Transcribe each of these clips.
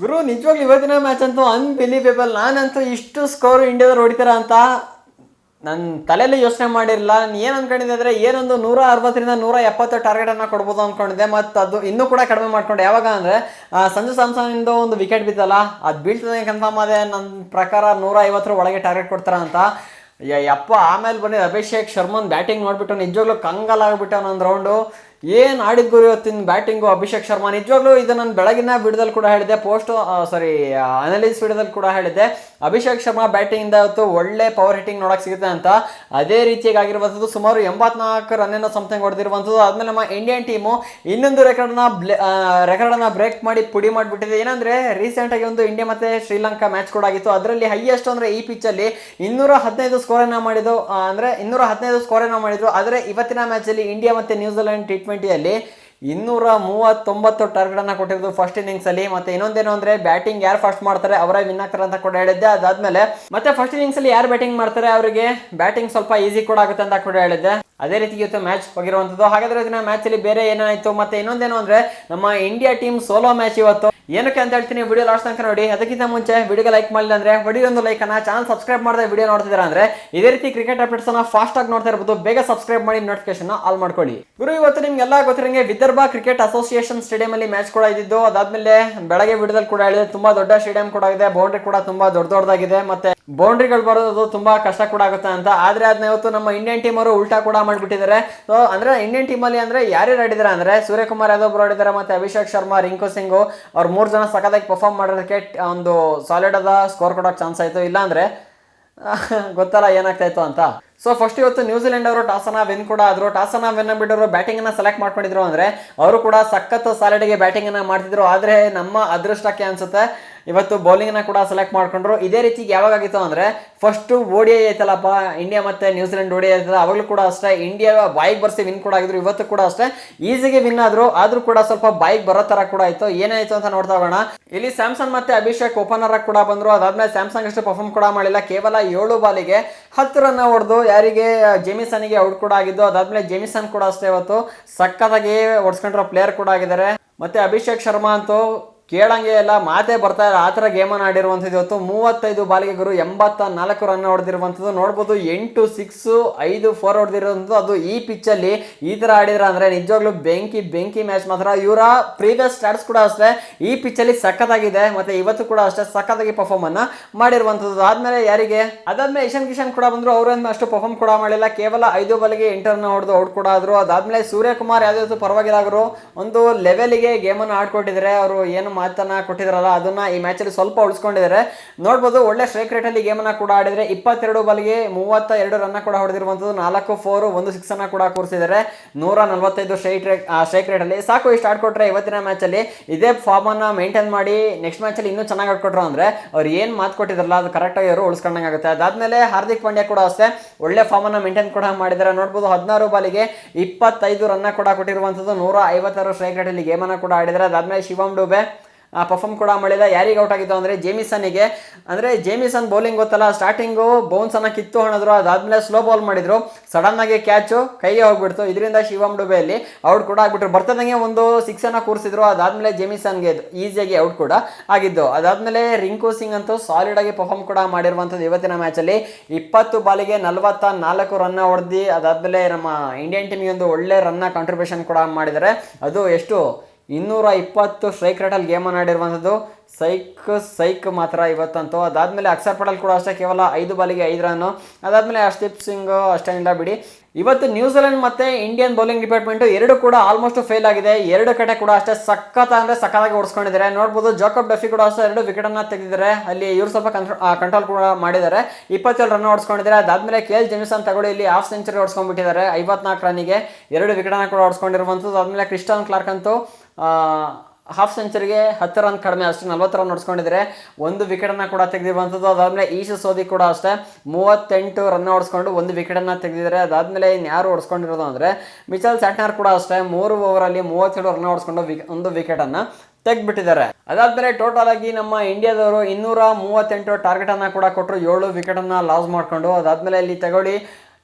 ಗುರು ನಿಜವಾಗ್ಲೂ ಇವತ್ತಿನ ಮ್ಯಾಚ್ ಅಂತೂ ಅನ್ಬಿಲೀವೇಬಲ್ ನಾನಂತೂ ಇಷ್ಟು ಸ್ಕೋರ್ ಇಂಡಿಯಾದವ್ರು ಹೊಡಿತಾರ ಅಂತ ನನ್ನ ತಲೆಯಲ್ಲಿ ಯೋಚನೆ ಮಾಡಿರಲಿಲ್ಲ. ಏನು ಅನ್ಕೊಂಡಿದ್ದೆ ಅಂದರೆ ಏನೊಂದು ನೂರ ಅರವತ್ತರಿಂದ ನೂರ ಎಪ್ಪತ್ತು ಟಾರ್ಗೆಟನ್ನು ಕೊಡ್ಬೋದು ಅಂದ್ಕೊಂಡಿದ್ದೆ ಮತ್ತು ಅದು ಇನ್ನೂ ಕೂಡ ಕಡಿಮೆ ಮಾಡ್ಕೊಂಡೆ. ಯಾವಾಗ ಅಂದರೆ ಸಂಜು ಸ್ಯಾಮ್ಸಂಗಿಂದ ಒಂದು ವಿಕೆಟ್ ಬಿತ್ತಲ್ಲ ಅದು ಬೀಳ್ತದೆ ಕನ್ಫರ್ಮ್ ಅದೇ ನನ್ನ ಪ್ರಕಾರ ನೂರ ಐವತ್ತರ ಒಳಗೆ ಟಾರ್ಗೆಟ್ ಕೊಡ್ತಾರ ಅಂತ. ಯಪ್ಪ, ಆಮೇಲೆ ಬಂದಿದ್ದು ಅಭಿಷೇಕ್ ಶರ್ಮನ್ ಬ್ಯಾಟಿಂಗ್ ನೋಡಿಬಿಟ್ಟು ನಿಜವಾಗ್ಲೂ ಕಂಗಲ್ ಆಗ್ಬಿಟ್ಟು ನನ್ನ ರೌಂಡು ಏನು ಗುರು ಇವತ್ತಿನ ಬ್ಯಾಟಿಂಗು ಅಭಿಷೇಕ್ ಶರ್ಮಾ, ನಿಜವಾಗ್ಲೂ ಇದು ನಾನು ಬೆಳಗಿನ ವಿಡಿಯೋದಲ್ಲಿ ಕೂಡ ಹೇಳಿದೆ, ಪೋಸ್ಟ್ ಸಾರಿ ಅನಾಲಿಸ್ ವಿಡಿಯೋದಲ್ಲಿ ಕೂಡ ಹೇಳಿದೆ. ಅಭಿಷೇಕ್ ಶರ್ಮಾ ಬ್ಯಾಟಿಂಗಿಂದ ಇವತ್ತು ಒಳ್ಳೆ ಪವರ್ ಹಿಟ್ಟಿಂಗ್ ನೋಡಕ್ಕೆ ಸಿಗುತ್ತೆ ಅಂತ. ಅದೇ ರೀತಿಯಾಗಿ ಆಗಿರುವಂಥದ್ದು ಸುಮಾರು ಎಂಬತ್ನಾಲ್ಕು ರನ್ನಿನ ಸಮಥಿಂಗ್ ಹೊಡೆದಿರುವಂಥದ್ದು. ಆದ್ಮೇಲೆ ನಮ್ಮ ಇಂಡಿಯನ್ ಟೀಮು ಇನ್ನೊಂದು ರೆಕಾರ್ಡ್ನ ರೆಕಾರ್ಡನ್ನು ಬ್ರೇಕ್ ಮಾಡಿ ಪುಡಿ ಮಾಡಿಬಿಟ್ಟಿದೆ. ಏನಂದ್ರೆ ರೀಸೆಂಟ್ ಆಗಿ ಒಂದು ಇಂಡಿಯಾ ಮತ್ತೆ ಶ್ರೀಲಂಕಾ ಮ್ಯಾಚ್ ಕೂಡ ಆಗಿತ್ತು. ಅದರಲ್ಲಿ ಹೈಯೆಸ್ಟ್ ಅಂದ್ರೆ ಈ ಪಿಚ್ಚಲ್ಲಿ ಇನ್ನೂರ ಹದಿನೈದು ಸ್ಕೋರನ್ನು ಮಾಡಿದ್ದು ಅಂದರೆ ಇನ್ನೂರ ಹದಿನೈದು ಸ್ಕೋರನ್ನು ಮಾಡಿದ್ರು. ಆದರೆ ಇವತ್ತಿನ ಮ್ಯಾಚ್ ಅಲ್ಲಿ ಇಂಡಿಯಾ ಮತ್ತೆ ನ್ಯೂಜಿಲೆಂಡ್ ಟಿ ಟ್ವೆಂಟಿಯಲ್ಲಿ ಇನ್ನೂರ ಮೂವತ್ತೊಂಬತ್ತು ಟಾರ್ಗೆಟ್ ಅನ್ನ ಕೊಟ್ಟಿರೋದು ಫಸ್ಟ್ ಇನ್ನಿಂಗ್ಸ್ ಅಲ್ಲಿ. ಮತ್ತೆ ಇನ್ನೊಂದೇನು ಅಂದ್ರೆ ಬ್ಯಾಟಿಂಗ್ ಯಾರು ಫಸ್ಟ್ ಮಾಡ್ತಾರೆ ಅವರೇ ವಿನ್ ಆಗ್ತಾರೆ ಅಂತ ಕೂಡ ಹೇಳಿದ್ದೆ. ಅದಾದ್ಮೇಲೆ ಮತ್ತೆ ಫಸ್ಟ್ ಇನ್ನಿಂಗ್ಸ್ ಅಲ್ಲಿ ಯಾರು ಬ್ಯಾಟಿಂಗ್ ಮಾಡ್ತಾರೆ ಅವರಿಗೆ ಬ್ಯಾಟಿಂಗ್ ಸ್ವಲ್ಪ ಈಸಿ ಕೂಡ ಆಗುತ್ತೆ ಅಂತ ಕೂಡ ಹೇಳಿದ್ದೆ. ಅದೇ ರೀತಿ ಇವತ್ತು ಮ್ಯಾಚ್ ಹೋಗಿರುವಂತದ್ದು. ಹಾಗಾದ್ರೆ ಇದನ್ನ ಮ್ಯಾಚ್ ಅಲ್ಲಿ ಬೇರೆ ಏನಾಯ್ತು? ಮತ್ತೆ ಇನ್ನೊಂದೇನು ಅಂದ್ರೆ ನಮ್ಮ ಇಂಡಿಯಾ ಟೀಮ್ ಸೋಲೋ ಮ್ಯಾಚ್ ಇವತ್ತು. ಏನಕ್ಕೆ ಅಂತ ಹೇಳ್ತೀನಿ ವಿಡಿಯೋ ಲಾಸ್ಟ್ ತನಕ ನೋಡಿ. ಅದಕ್ಕಿಂತ ಮುಂಚೆ ವಿಡಿಯೋಗೆ ಲೈಕ್ ಮಾಡಿಲ್ಲ ಅಂದ್ರೆ ಹೊಡಿ ಒಂದು ಲೈಕ್ ಅನ್ನ ಚಾನಲ್ ಸಬ್ಸ್ಕ್ರೈಬ್ ಮಾಡದೆ ವಿಡಿಯೋ ನೋಡ್ತಿದ್ದೀರಾ ಅಂದ್ರೆ ಇದೇ ರೀತಿ ಕ್ರಿಕೆಟ್ ಅಪ್ಡೇಟ್ಸ್ ಅನ್ನ ಫಾಸ್ಟ್ ಆಗಿ ನೋಡ್ತಾ ಇರಬಹುದು ಬೇಗ ಸಬ್ಸ್ಕ್ರೈಬ್ ಮಾಡಿ ನೋಟಿಫಿಕೇಶನ್ ಆಲ್ ಮಾಡ್ಕೊಳ್ಳಿ. ಗುರು, ಇವತ್ತು ನಿಮ್ಗೆಲ್ಲ ಗೊತ್ತಿರಂಗೆ ವಿದರ್ಭ ಕ್ರಿಕೆಟ್ ಅಸೋಸಿಯೇಷನ್ ಸ್ಟೇಡಿಯಂ ಅಲ್ಲಿ ಮ್ಯಾಚ್ ಕೂಡ ಇದ್ದು ಅದಾದ್ಮೇಲೆ ಬೆಳಗ್ಗೆ ವಿಡಿಯೋದಲ್ಲಿ ಕೂಡ ಹೇಳಿದೆ, ತುಂಬಾ ದೊಡ್ಡ ಸ್ಟೇಡಿಯಂ ಕೂಡ ಇದೆ ಬೌಂಡ್ರಿ ಕೂಡ ತುಂಬಾ ದೊಡ್ಡ ದೊಡ್ಡದಾಗಿದೆ. ಮತ್ತೆ ಬೌಂಡ್ರಿಗಳು ಬರೋದು ತುಂಬಾ ಕಷ್ಟ ಕೂಡ ಆಗುತ್ತೆ ಅಂತ. ಆದ್ರೆ ಅದನ್ನ ಇವತ್ತು ನಮ್ಮ ಇಂಡಿಯನ್ ಟೀಮ್ ಅವರು ಉಲ್ಟಾ ಕೂಡ ಮಾಡಿಬಿಟ್ಟಿದ್ದಾರೆ. ಸೊ ಅಂದ್ರೆ ಇಂಡಿಯನ್ ಟೀಮ್ ಅಲ್ಲಿ ಅಂದ್ರೆ ಯಾರ್ಯಾರು ಆಡಿದಾರೆ ಅಂದ್ರೆ ಸೂರ್ಯಕುಮಾರ್ ಯಾದವ್ ಆಡಿದ್ದಾರೆ ಮತ್ತೆ ಅಭಿಷೇಕ್ ಶರ್ಮಾ, ರಿಂಕು ಸಿಂಗು ಅವ್ರು ಮೂರು ಜನ ಸಖತ್ತಾಗಿ ಪರ್ಫಾರ್ಮ್ ಮಾಡೋದಕ್ಕೆ ಒಂದು ಸಾಲಿಡ್ ಆದ ಸ್ಕೋರ್ ಕೊಡೋಕ್ಕೆ ಚಾನ್ಸ್ ಆಯಿತು. ಇಲ್ಲಾಂದರೆ ಗೊತ್ತಲ್ಲ ಏನಾಗ್ತಾ ಇತ್ತು ಅಂತ. ಸೊ ಫಸ್ಟ್ ಇವತ್ತು ನ್ಯೂಜಿಲೆಂಡ್ ಅವರು ಟಾಸನ ವಿನ್ ಕೂಡ ಆದರು. ಟಾಸನ ವಿನ್ ಬ್ಯಾಟಿಂಗ್ ಅನ್ನ ಸೆಲೆಕ್ಟ್ ಮಾಡ್ಕೊಂಡಿದ್ರು ಅಂದ್ರೆ, ಅವರು ಕೂಡ ಸಖತ್ ಸಾಲಿಡಿಗೆ ಬ್ಯಾಟಿಂಗ್ ಅನ್ನ ಮಾಡ್ತಿದ್ರು. ಆದ್ರೆ ನಮ್ಮ ಅದೃಷ್ಟಕ್ಕೆ ಅನ್ಸುತ್ತೆ ಇವತ್ತು ಬೌಲಿಂಗ್ನ ಕೂಡ ಸೆಲೆಕ್ಟ್ ಮಾಡ್ಕೊಂಡ್ರು. ಇದೇ ರೀತಿ ಯಾವಾಗ ಆಗಿತ್ತು ಅಂದ್ರೆ ಫಸ್ಟ್ ಓಡಿ ಐತಲ್ಲಪ್ಪ ಇಂಡಿಯಾ ಮತ್ತೆ ನ್ಯೂಜಿಲೆಂಡ್ ಓಡಿ ಐತಲ್ಲ, ಅವಾಗಲೂ ಕೂಡ ಅಷ್ಟೇ ಇಂಡಿಯಾ ಬಾಯಿಗೆ ಬರ್ಸಿ ವಿನ್ ಕೂಡ ಆಗಿದ್ರು, ಇವತ್ತು ಕೂಡ ಅಷ್ಟೇ ಈಸಿಗೆ ವಿನ್ ಆದರು, ಆದ್ರೂ ಕೂಡ ಸ್ವಲ್ಪ ಬೈಕ್ ಬರೋ ಥರ ಕೂಡ ಆಯಿತು. ಏನಾಯಿತು ಅಂತ ನೋಡ್ತಾ ಹೋಗೋಣ. ಇಲ್ಲಿ ಸ್ಯಾಮ್ಸಂಗ್ ಮತ್ತೆ ಅಭಿಷೇಕ್ ಓಪನರ್ ಕೂಡ ಬಂದ್ರು. ಅದಾದಮೇಲೆ ಸ್ಯಾಮ್ಸಂಗ್ ಅಷ್ಟು ಪರ್ಫಾರ್ಮ್ ಕೂಡ ಮಾಡಿಲ್ಲ. ಕೇವಲ ಏಳು ಬಾಲಿಗೆ ಹತ್ತು ರನ್ ಹೊಡೆದು, ಯಾರಿಗೆ ಜೆಮಿಸನ್ಗೆ ಔಟ್ ಕೂಡ ಆಗಿದ್ದು, ಅದಾದಮೇಲೆ ಜೆಮಿಸನ್ ಕೂಡ ಅಷ್ಟೇ ಇವತ್ತು ಸಕ್ಕತ್ತಾಗಿ ಹೊಡ್ಸ್ಕೊಂಡಿರೋ ಪ್ಲೇಯರ್ ಕೂಡ ಆಗಿದ್ದಾರೆ. ಮತ್ತೆ ಅಭಿಷೇಕ್ ಶರ್ಮಾ ಅಂತೂ ಕೇಳಂಗೆ ಇಲ್ಲ ಮಾತೇ ಬರ್ತಾ ಇಲ್ಲ. ಆ ಥರ ಗೇಮನ್ನು ಆಡಿರುವಂಥದ್ದು ಇವತ್ತು ಮೂವತ್ತೈದು ಬಾಲಿಗೆ ಗುರು ಎಂಬತ್ತ ನಾಲ್ಕು ರನ್ ಹೊಡೆದಿರುವಂಥದ್ದು. ನೋಡ್ಬೋದು ಎಂಟು ಸಿಕ್ಸು ಐದು ಫೋರ್ ಹೊಡೆದಿರುವಂಥದ್ದು. ಅದು ಈ ಪಿಚ್ಚಲ್ಲಿ ಈ ಥರ ಆಡಿದ್ರ ಅಂದರೆ ನಿಜವಾಗ್ಲೂ ಬೆಂಕಿ ಬೆಂಕಿ ಮ್ಯಾಚ್ ಮಾತ್ರ. ಇವರ ಪ್ರೀವಿಯಸ್ ಸ್ಟಾರ್ಟ್ಸ್ ಕೂಡ ಅಷ್ಟೇ. ಈ ಪಿಚ್ಚಲ್ಲಿ ಸಖತ್ತಾಗಿದೆ. ಮತ್ತು ಇವತ್ತು ಕೂಡ ಅಷ್ಟೇ ಸಖತ್ತಾಗಿ ಪರ್ಫಾರ್ಮನ್ನು ಮಾಡಿರುವಂಥದ್ದು. ಆದಮೇಲೆ ಯಾರಿಗೆ? ಅದಾದಮೇಲೆ ಇಶಾನ್ ಕಿಶನ್ ಕೂಡ ಬಂದರು. ಅವರೇನು ಅಷ್ಟು ಪರ್ಫಾರ್ಮ್ ಕೂಡ ಮಾಡಿಲ್ಲ. ಕೇವಲ ಐದು ಬಾಲಿಗೆ ಎಂಟು ರನ್ ಹೊಡೆದು ಔಟ್ ಕೂಡ ಆದರು. ಅದಾದಮೇಲೆ ಸೂರ್ಯಕುಮಾರ್ ಯಾವುದಾದ್ರು ಪರವಾಗಿಲ್ಲ ಅವರು ಒಂದು ಲೆವೆಲಿಗೆ ಗೇಮನ್ನು ಆಡ್ಕೊಟ್ಟಿದ್ದಾರೆ ಅವರು ಏನು ಮಾತನ್ನ ಕೊಟ್ಟಿದ್ರಲ್ಲ, ಅದನ್ನ ಈ ಮ್ಯಾಚಲ್ಲಿ ಸ್ವಲ್ಪ ಉಳಿಸ್ಕೊಂಡಿದ್ದಾರೆ. ನೋಡ್ಬೋದು, ಒಳ್ಳೆ ಸ್ಟ್ರೈಕ್ ರೇಟಲ್ಲಿ ಗೇಮನ್ನು ಕೂಡ ಆಡಿದ್ರೆ ಇಪ್ಪತ್ತೆರಡು ಬಾಲಿಗೆ ಮೂವತ್ತ ಎರಡು ರನ್ನ ಕೂಡ ಹೊಡೆದಿರುವಂಥದ್ದು, ನಾಲ್ಕು ಫೋರ್ ಒಂದು ಸಿಕ್ಸ್ ಅನ್ನ ಕೂಡ ಕೂರಿಸಿದ್ದಾರೆ. ನೂರ ನಲವತ್ತೈದು ಸ್ಟ್ರೈಕ್ ರೇಟ್ ಸ್ಟ್ರೈಕ್ ರೇಟಲ್ಲಿ ಸಾಕು, ಇಷ್ಟು ಆಡ್ಕೊಟ್ರೆ ಇವತ್ತಿನ ಮ್ಯಾಚಲ್ಲಿ ಇದೇ ಫಾರ್ಮ್ ಅನ್ನ ಮೇಂಟೈನ್ ಮಾಡಿ ನೆಕ್ಸ್ಟ್ ಮ್ಯಾಚಲ್ಲಿ ಇನ್ನೂ ಚೆನ್ನಾಗಿ ಆಡ್ಕೊಟ್ರು ಅಂದ್ರೆ, ಅವ್ರು ಏನು ಮಾತು ಕೊಟ್ಟಿದ್ರಲ್ಲ, ಅದು ಕರೆಕ್ಟಾಗಿ ಅವರು ಉಳಿಸ್ಕೊಂಡಂಗೆ ಆಗುತ್ತೆ. ಅದಾದ್ಮೇಲೆ ಹಾರ್ದಿಕ್ ಪಾಂಡ್ಯ ಕೂಡ ಅಷ್ಟೇ, ಒಳ್ಳೆ ಫಾರ್ಮ್ ಅನ್ನ ಮೇಂಟೈನ್ ಕೂಡ ಮಾಡಿದ್ದಾರೆ. ನೋಡ್ಬೋದು, ಹದಿನಾರು ಬಾಲಿಗೆ ಇಪ್ಪತ್ತೈದು ರನ್ನ ಕೂಡ ಕೊಟ್ಟಿರುವಂಥದ್ದು, ನೂರ ಐವತ್ತಾರು ಸ್ಟ್ರೈಕ್ ರೇಟಲ್ಲಿ ಗೇಮನ್ನು ಕೂಡ ಆಡಿದ್ದಾರೆ. ಅದಾದ್ಮೇಲೆ ಶಿವಮ್ ಡೂಬೆ ಪರ್ಫಾರ್ಮ್ ಕೂಡ ಮಾಡಿಲ್ಲ. ಯಾರಿಗೆ ಔಟ್ ಆಗಿತ್ತು ಅಂದರೆ ಜೇಮಿಸನ್ಗೆ. ಅಂದರೆ ಜೇಮಿಸನ್ ಬೌಲಿಂಗ್ ಗೊತ್ತಲ್ಲ ಸ್ಟಾರ್ಟಿಂಗು ಬೌನ್ಸನ್ನು ಕಿತ್ತು ಹಣದ್ರು, ಅದಾದಮೇಲೆ ಸ್ಲೋ ಬಾಲ್ ಮಾಡಿದ್ರು. ಸಡನ್ ಆಗಿ ಕ್ಯಾಚು ಕೈಗೆ ಹೋಗ್ಬಿಡ್ತು. ಇದರಿಂದ ಶಿವಮ್ ಡುಬೆಯಲ್ಲಿ ಔಟ್ ಕೂಡ ಆಗಿಬಿಟ್ರು. ಬರ್ತದಂಗೆ ಒಂದು ಸಿಕ್ಸನ್ನು ಕೂರಿಸಿದ್ರು. ಅದಾದಮೇಲೆ ಜೇಮಿಸನ್ಗೆ ಈಸಿಯಾಗಿ ಔಟ್ ಕೂಡ ಆಗಿದ್ದು. ಅದಾದಮೇಲೆ ರಿಂಕು ಸಿಂಗ್ ಅಂತೂ ಸಾಲಿಡ್ ಆಗಿ ಪರ್ಫಾರ್ಮ್ ಕೂಡ ಮಾಡಿರುವಂಥದ್ದು ಇವತ್ತಿನ ಮ್ಯಾಚಲ್ಲಿ ಇಪ್ಪತ್ತು ಬಾಲಿಗೆ ನಲವತ್ತ ನಾಲ್ಕು ರನ್ನ ಹೊಡೆದು, ಅದಾದಮೇಲೆ ನಮ್ಮ ಇಂಡಿಯನ್ ಟೀಮ್ಗೆ ಒಂದು ಒಳ್ಳೆ ರನ್ನ ಕಾಂಟ್ರಿಬ್ಯೂಷನ್ ಕೂಡ ಮಾಡಿದ್ದಾರೆ. ಅದು ಎಷ್ಟು ಇನ್ನೂರ ಇಪ್ಪತ್ತು ಸ್ಟ್ರೈಕ್ ರೇಟಲ್ಲಿ ಗೇಮನ್ನು ಆಡಿರುವಂಥದ್ದು. ಸೈಕ್ ಸೈಕ್ ಮಾತ್ರ ಇವತ್ತಂತೂ. ಅದಾದಮೇಲೆ ಅಕ್ಷರ್ ಪಟೇಲ್ ಕೂಡ ಅಷ್ಟೇ, ಕೇವಲ ಐದು ಬಾಲಿಗೆ ಐದು ರನ್ನು ಅದಾದಮೇಲೆ ಅಷ್ಟಿಪ್ ಸಿಂಗ್ ಅಷ್ಟೇನಿಲ್ಲ ಬಿಡಿ. ಇವತ್ತು ನ್ಯೂಜಿಲೆಂಡ್ ಮತ್ತೆ ಇಂಡಿಯನ್ ಬೌಲಿಂಗ್ ಡಿಪಾರ್ಟ್ಮೆಂಟು ಎರಡು ಕೂಡ ಆಲ್ಮೋಸ್ಟ್ ಫೇಲ್ ಆಗಿದೆ. ಎರಡು ಕಡೆ ಕೂಡ ಅಷ್ಟೇ ಸಖತ್ ಅಂದರೆ ಸಖತ್ತಾಗಿ ಓಡಿಸ್ಕೊಂಡಿದ್ದಾರೆ. ನೋಡ್ಬೋದು ಜಾಕಬ್ ಡಫಿ ಕೂಡ ಅಷ್ಟೇ ಎರಡು ವಿಕೆಟನ್ನು ತೆಗೆದಿದ್ದಾರೆ. ಅಲ್ಲಿ ಇವ್ರು ಸ್ವಲ್ಪ ಕಂಟ್ರೋಲ್ ಕೂಡ ಮಾಡಿದ್ದಾರೆ. ಇಪ್ಪತ್ತೇಳು ರನ್ ಓಡಿಸ್ಕೊಂಡಿದ್ದಾರೆ. ಅದಾದಮೇಲೆ ಕೆ ಎಲ್ ಜೆಮಿಸನ್ ತಗೊಳ್ಳಿ, ಇಲ್ಲಿ ಹಾಫ್ ಸೆಂಚುರಿ ಓಡಿಸ್ಕೊಂಡ್ಬಿಟ್ಟಿದ್ದಾರೆ. ಐವತ್ನಾಲ್ಕು ರನ್ನಿಗೆ ಎರಡು ವಿಕೆಟನ್ನು ಕೂಡ ಓಡಿಸ್ಕೊಂಡಿರುವಂಥದ್ದು. ಅದಾದಮೇಲೆ ಕ್ರಿಸ್ಟನ್ ಕ್ಲಾರ್ಕ್ ಅಂತೂ ಹಾಫ್ ಸೆಂಚುರಿಗೆ ಹತ್ತು ರನ್ ಕಡಿಮೆ ಅಷ್ಟೇ, ನಲ್ವತ್ತು ರನ್ ಹೊಡ್ಸ್ಕೊಂಡಿದ್ದಾರೆ ಒಂದು ವಿಕೆಟನ್ನು ಕೂಡ ತೆಗೆದಿರುವಂಥದ್ದು. ಅದಾದಮೇಲೆ ಈಶ ಸೋದಿ ಕೂಡ ಅಷ್ಟೇ, ಮೂವತ್ತೆಂಟು ರನ್ ಹೊಡ್ಸ್ಕೊಂಡು ಒಂದು ವಿಕೆಟನ್ನು ತೆಗೆದಿದ್ದಾರೆ. ಅದಾದಮೇಲೆ ಇನ್ಯಾರು ಹೊಡ್ಸ್ಕೊಂಡಿರೋದು ಅಂದರೆ, ಮಿಚಲ್ ಸ್ಯಾಟ್ನರ್ ಕೂಡ ಅಷ್ಟೇ, ಮೂರು ಓವರಲ್ಲಿ ಮೂವತ್ತೆರಡು ರನ್ ಹೊಡ್ಸ್ಕೊಂಡು ವಿಕ್ ಒಂದು ವಿಕೆಟನ್ನು ತೆಗ್ಬಿಟ್ಟಿದ್ದಾರೆ ಅದಾದ್ಮೇಲೆ ಟೋಟಲ್ ಆಗಿ ನಮ್ಮ ಇಂಡಿಯಾದವರು ಇನ್ನೂರ ಮೂವತ್ತೆಂಟು ಟಾರ್ಗೆಟನ್ನು ಕೂಡ ಕೊಟ್ಟರು ಏಳು ವಿಕೆಟನ್ನು ಲಾಸ್ ಮಾಡಿಕೊಂಡು. ಅದಾದಮೇಲೆ ಇಲ್ಲಿ ತಗೊಳ್ಳಿ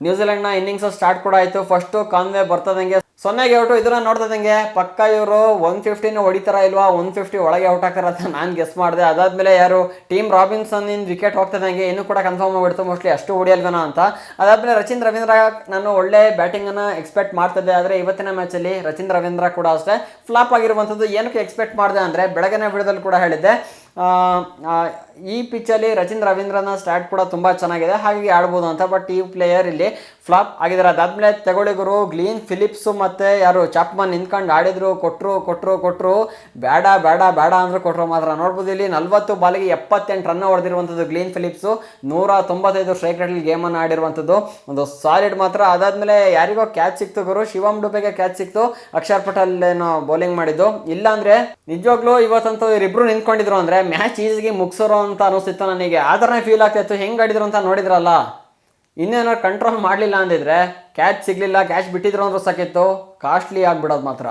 ನ್ಯೂಜಿಲೆಂಡ್ನ ಇನ್ನಿಂಗ್ಸ್ ಸ್ಟಾರ್ಟ್ ಕೂಡ ಆಯಿತು. ಫಸ್ಟು ಕಾನ್ವೆ ಬರ್ತದಂಗೆ. ಸೊನ್ನೆಗೆ ಔಟು, ಇದನ್ನ ನೋಡ್ತದಂಗೆ ಪಕ್ಕ ಇವರು ಒನ್ ಫಿಫ್ಟಿನ ಹೊಡಿತಾರ ಇಲ್ವಾ? ಒನ್ ಫಿಫ್ಟಿ ಒಳಗೆ ಔಟ್ ಹಾಕ್ತಾರ ಅಂತ ನಾನು ಗೆಸ್ ಮಾಡಿದೆ. ಅದಾದ್ಮೇಲೆ ಯಾರು? ಟೀಮ್ ರಾಬಿನ್ಸನ್ ಇನ್ ವಿಕೆಟ್ ಹೋಗ್ತದಂಗೆ ಇನ್ನೂ ಕೂಡ ಕನ್ಫರ್ಮ್ ಆಗಿಬಿಡ್ತು. ಮೋಸ್ಟ್ಲಿ ಅಷ್ಟು ಹೊಡಿಯಲ್ವೇನೋ ಅಂತ. ಅದಾದ್ಮೇಲೆ ರಚಿನ್ ರವೀಂದ್ರ ನಾನು ಒಳ್ಳೆ ಬ್ಯಾಟಿಂಗ್ ಅನ್ನ ಎಕ್ಸ್ಪೆಕ್ಟ್ ಮಾಡ್ತಿದ್ದೆ. ಆದರೆ ಇವತ್ತಿನ ಮ್ಯಾಚಲ್ಲಿ ರಚಿನ್ ರವೀಂದ್ರ ಕೂಡ ಅಷ್ಟೇ ಫ್ಲಾಪ್ ಆಗಿರುವಂಥದ್ದು ಏನಕ್ಕೆ ಎಕ್ಸ್ಪೆಕ್ಟ್ ಮಾಡಿದೆ ಅಂದರೆ ಬೆಳಗಿನ ವಿಡಿಯೋದಲ್ಲಿ ಕೂಡ ಹೇಳಿದ್ದೆ. ಈ ಪಿಚ್ಚಲ್ಲಿ ರಚಿನ್ ರವೀಂದ್ರನ ಸ್ಟಾರ್ಟ್ ಕೂಡ ತುಂಬ ಚೆನ್ನಾಗಿದೆ. ಹಾಗಾಗಿ ಆಡ್ಬೋದು ಅಂತ ಬಟ್ ಈ ಪ್ಲೇಯರ್ ಇಲ್ಲಿ ಫ್ಲಾಪ್ ಆಗಿದ್ದಾರೆ. ಅದಾದ್ಮೇಲೆ ತಗೊಳ್ಳಿ ಗುರು, ಗ್ಲೀನ್ ಫಿಲಿಪ್ಸು ಮತ್ತು ಯಾರು, ಚಾಪ್ಮನ್ ನಿಂತ್ಕೊಂಡು ಆಡಿದ್ರು ಕೊಟ್ಟರು ಕೊಟ್ಟರು ಕೊಟ್ಟರು ಬೇಡ ಬೇಡ ಬೇಡ ಅಂದರು ಕೊಟ್ಟರು ಮಾತ್ರ. ನೋಡ್ಬೋದು ಇಲ್ಲಿ ನಲ್ವತ್ತು ಬಾಲಿಗೆ ಎಪ್ಪತ್ತೆಂಟು ರನ್ ಹೊಡೆದಿರುವಂಥದ್ದು ಗ್ಲೀನ್ ಫಿಲಿಪ್ಸು. ನೂರ ತೊಂಬತ್ತೈದು ಸ್ಟ್ರೈಕ್ ರೇಟಲ್ಲಿ ಗೇಮನ್ನು ಆಡಿರುವಂಥದ್ದು. ಒಂದು ಸಾಲಿಡ್ ಮಾತ್ರ. ಅದಾದಮೇಲೆ ಯಾರಿಗೋ ಕ್ಯಾಚ್ ಸಿಕ್ತು ಗುರು ಶಿವಮ್ ಡುಬೆಗೆ ಕ್ಯಾಚ್ ಸಿಕ್ತು. ಅಕ್ಷರ್ ಪಟೇಲ್ ಏನೋ ಬೌಲಿಂಗ್ ಮಾಡಿದ್ದು. ಇಲ್ಲಾಂದರೆ ನಿಜವಾಗ್ಲೂ ಇವತ್ತಂತೂ ಇವರಿಬ್ಬರು ನಿಂತ್ಕೊಂಡಿದ್ರು ಅಂದ್ರೆ ಮ್ಯಾಚ್ ಈಸಿಗೆ ಮುಗಿಸೋರು ಅಂತ ಅನಿಸ್ತಿತ್ತು ನನಗೆ. ಆ ಥರನೇ ಫೀಲ್ ಆಗ್ತಾಯಿತ್ತು ಹೆಂಗೆ ಆಡಿದ್ರು ಅಂತ ನೋಡಿದ್ರಲ್ಲ? ಇನ್ನೇನೋ ಕಂಟ್ರೋಲ್ ಮಾಡಲಿಲ್ಲ ಅಂದಿದ್ರೆ ಕ್ಯಾಚ್ ಸಿಗಲಿಲ್ಲ ಕ್ಯಾಚ್ ಬಿಟ್ಟಿದ್ರು ಅಂದ್ರೆ ಸಾಕಿತ್ತು. ಕಾಸ್ಟ್ಲಿ ಆಗಿಬಿಡೋದು ಮಾತ್ರ.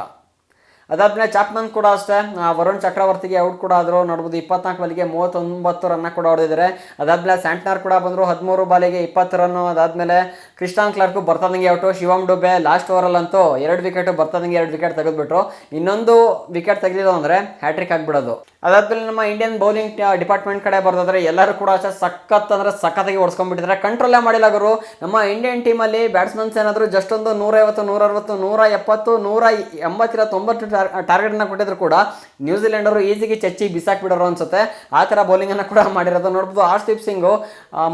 ಅದಾದ್ಮೇಲೆ ಚಾಪ್ಮನ್ ಕೂಡ ಅಷ್ಟೇ ವರುಣ್ ಚಕ್ರವರ್ತಿಗೆ ಔಟ್ ಕೂಡ ಆದರು. ನೋಡ್ಬೋದು ಇಪ್ಪತ್ನಾಲ್ಕು ಬಾಲಿಗೆ ಮೂವತ್ತೊಂಬತ್ತು ರನ್ನ ಕೂಡ ಹೊಡೆದಿದ್ದಾರೆ. ಅದಾದ್ಮೇಲೆ ಸ್ಯಾಂಟ್ನರ್ ಕೂಡ ಬಂದರು, ಹದಿಮೂರು ಬಾಲಿಗೆ ಇಪ್ಪತ್ತು ರನ್ನು. ಅದಾದ್ಮೇಲೆ ಕ್ರಿಸ್ಟಾನ್ ಕ್ಲಾರ್ಕು ಬರ್ತದಂಗೆ ಔಟು, ಶಿವಮ್ ಡುಬೆ ಲಾಸ್ಟ್ ಓವರಲ್ಲಂತೂ ಎರಡು ವಿಕೆಟ್ ಬರ್ತದಂಗೆ ಎರಡು ವಿಕೆಟ್ ತೆಗೆದುಬಿಟ್ರು. ಇನ್ನೊಂದು ವಿಕೆಟ್ ತೆಗೆದಿದ್ದು ಅಂದರೆ ಹ್ಯಾಟ್ರಿಕ್ ಆಗಿಬಿಡೋದು. ಅದಾದ್ಮೇಲೆ ನಮ್ಮ ಇಂಡಿಯನ್ ಬೌಲಿಂಗ್ ಡಿಪಾರ್ಟ್ಮೆಂಟ್ ಕಡೆ ಬರ್ತಾದ್ರೆ ಎಲ್ಲರೂ ಕೂಡ ಅಷ್ಟೇ ಸಖತ್ ಅಂದರೆ ಸಖತ್ತಾಗಿ ಹೊಡ್ಸ್ಕೊಂಡ್ಬಿಟ್ಟಿದ್ದಾರೆ ಕಂಟ್ರೋಲೇ ಮಾಡಿಲ್ಲ ಗುರು. ನಮ್ಮ ಇಂಡಿಯನ್ ಟೀಮಲ್ಲಿ ಬ್ಯಾಟ್ಸ್ಮನ್ಸ್ ಏನಾದರೂ ಜಸ್ಟ್ ಒಂದು ನೂರೈವತ್ತು ನೂರ ಅರವತ್ತು ನೂರ ಎಪ್ಪತ್ತು ನೂರ ಎಂಬತ್ತಿರ ತೊಂಬತ್ತು ಟಾರ್ಗೆಟ್ನ ಕೊಟ್ಟಿದ್ರು ಕೂಡ ನ್ಯೂಜಿಲೆಂಡ್ ಅವರು ಈಸಿಗೆ ಚಚ್ಚಿ ಬಿಸಾಕ್ಬಿಡೋರು ಅನ್ಸುತ್ತೆ. ಆ ಥರ ಬೌಲಿಂಗನ್ನು ಕೂಡ ಮಾಡಿರೋದು. ನೋಡ್ಬೋದು ಆರ್ಸ್ದೀಪ್ ಸಿಂಗು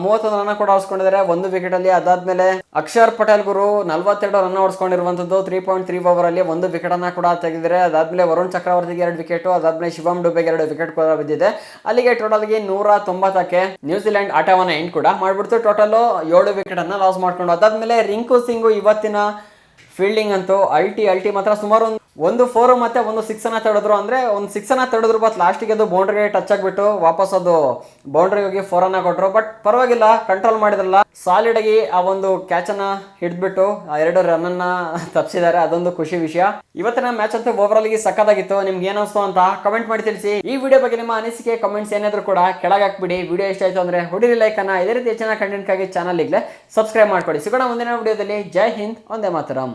ಮೂವತ್ತೊಂದು ರನ್ನ ಕೂಡ ಹೊಡ್ಸ್ಕೊಂಡಿದ್ದಾರೆ ಒಂದು ವಿಕೆಟಲ್ಲಿ ಅದಾದ್ಮೇಲೆ ಅಕ್ಷರ್ ಪಟೇಲ್ ಗುರು ನಲ್ವತ್ತೆರಡು ರನ್ ಹೊಡ್ಸ್ಕೊಂಡಿರುವಂಥದ್ದು ತ್ರೀ ಪಾಯಿಂಟ್ ತ್ರೀ ಓವರಲ್ಲಿ ಒಂದು ವಿಕೆಟನ್ನು ಕೂಡ ತೆಗೆದಿದ್ದಾರೆ ಅದಾದ್ಮೇಲೆ ವರುಣ್ ಚಕ್ರವರ್ತಿಗೆ ಎರಡು ವಿಕೆಟ್ ಅದಾದ್ಮೇಲೆ ಶಿವಮ್ ಡುಬೆಗೆ ಎರಡು ವಿಕೆಟ್ ಕೂಡ ಬಿದ್ದಿದೆ. ಅಲ್ಲಿಗೆ ಟೋಟಲ್ಗೆ ನೂರ ತೊಂಬತ್ತಕ್ಕೆ ನ್ಯೂಜಿಲೆಂಡ್ ಆಟವನ್ನ ಎಂಡ್ ಕೂಡ ಮಾಡ್ಬಿಡ್ತು. ಟೋಟಲ್ ಏಳು ವಿಕೆಟ್ ಅನ್ನ ಲಾಸ್ ಮಾಡ್ಕೊಂಡು, ಅದಾದ್ಮೇಲೆ ರಿಂಕು ಸಿಂಗು ಇವತ್ತಿನ ಫೀಲ್ಡಿಂಗ್ ಅಂತೂ ಅಲ್ಟಿ ಅಲ್ಟಿ ಮಾತ್ರ ಸುಮಾರು ಒಂದು ಫೋರು ಮತ್ತೆ ಒಂದು ಸಿಕ್ಸ್ ಅನ್ನ ತಡೆದ್ರು ಅಂದ್ರೆ ಒಂದು ಸಿಕ್ಸ್ ಅನ್ನ ತಡೆದ್ರು ಬಟ್ ಲಾಸ್ಟಿಗೆ ಅದು ಬೌಂಡ್ರಿಗೆ ಟಚ್ ಆಗಿಬಿಟ್ಟು ವಾಪಸ್ ಅದು ಬೌಂಡ್ರಿಗೆ ಹೋಗಿ ಫೋರ್ ಅನ್ನ ಕೊಟ್ಟರು ಬಟ್ ಪರವಾಗಿಲ್ಲ ಕಂಟ್ರೋಲ್ ಮಾಡಿದ್ರಲ್ಲ. ಸಾಲಿಡ್ ಆಗಿ ಆ ಒಂದು ಕ್ಯಾಚ್ ಅನ್ನ ಹಿಡಿದ್ಬಿಟ್ಟು ಆ ಎರಡು ರನ್ ಅನ್ನ ತಪ್ಪಿಸಿದ್ದಾರೆ ಅದೊಂದು ಖುಷಿ ವಿಷಯ. ಇವತ್ತಿನ ಮ್ಯಾಚ್ ಅಂತೂ ಓವರ್ ಆಗಿ ಸಕ್ಕದಾಗಿತ್ತು ನಿಮ್ಗೆ ಏನಿಸ್ತು ಅಂತ ಕಮೆಂಟ್ ಮಾಡಿ ತಿಳಿಸಿ. ಈ ವಿಡಿಯೋ ಬಗ್ಗೆ ನಿಮ್ಮ ಅನಿಸಿಕೆ ಕಮೆಂಟ್ಸ್ ಏನಾದ್ರು ಕೂಡ ಕೆಳಗೆ ಹಾಕ್ಬಿಡಿ. ವಿಡಿಯೋ ಇಷ್ಟ ಆಯ್ತು ಅಂದ್ರೆ ಹೊಡಿರಿ ಲೈಕ್ ಅನ್ನ. ಇದೇ ರೀತಿ ಹೆಚ್ಚಿನ ಕಂಟೆಂಟ್ಗಾಗಿ ಚಾನಲ್ ಈಗಲೇ ಸಬ್ಸ್ಕ್ರೈಬ್ ಮಾಡ್ಕೊಡಿ. ಸಿಗೋಣ ಮುಂದಿನ ವಿಡಿಯೋದಲ್ಲಿ ಜೈ ಹಿಂದ್. ಒಂದೇ ಮಾತರಂ.